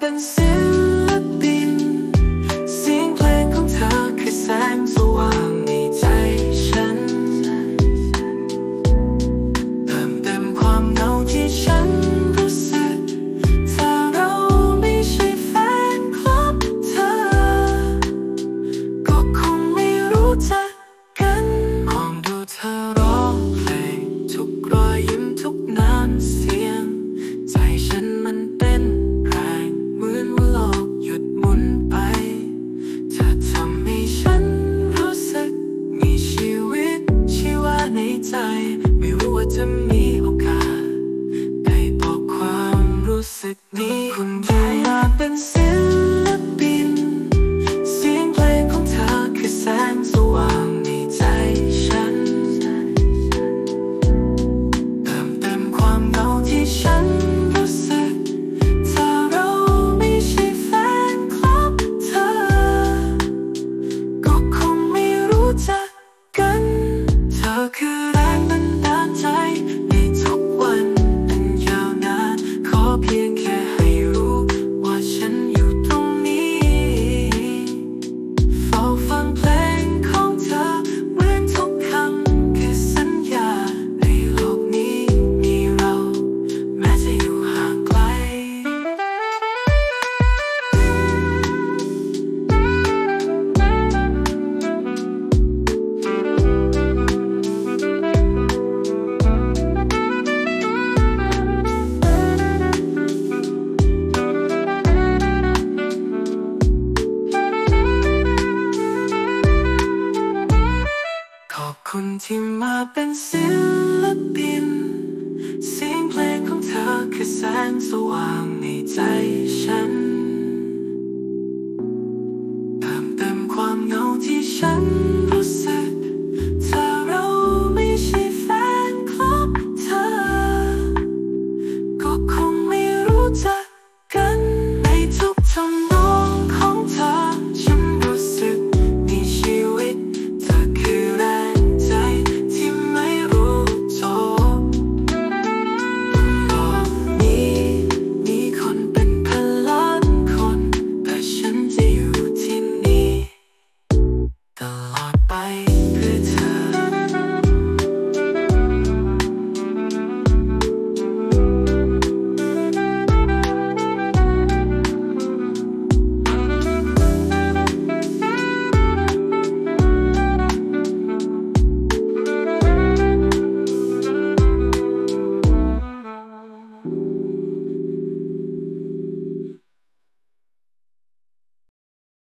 เป็นศิลปินเสียงเพลงของเธอคือแสง คนที่มาเป็นศิลปิน เสียงเพลงของเธอคือแสงสว่างในใจฉันเติเต็มความเหงาที่ฉันรู้สึกเธอเราไม่ใช่แฟนคลับเธอ ก็คงไม่รู้จักกันในทุกทำ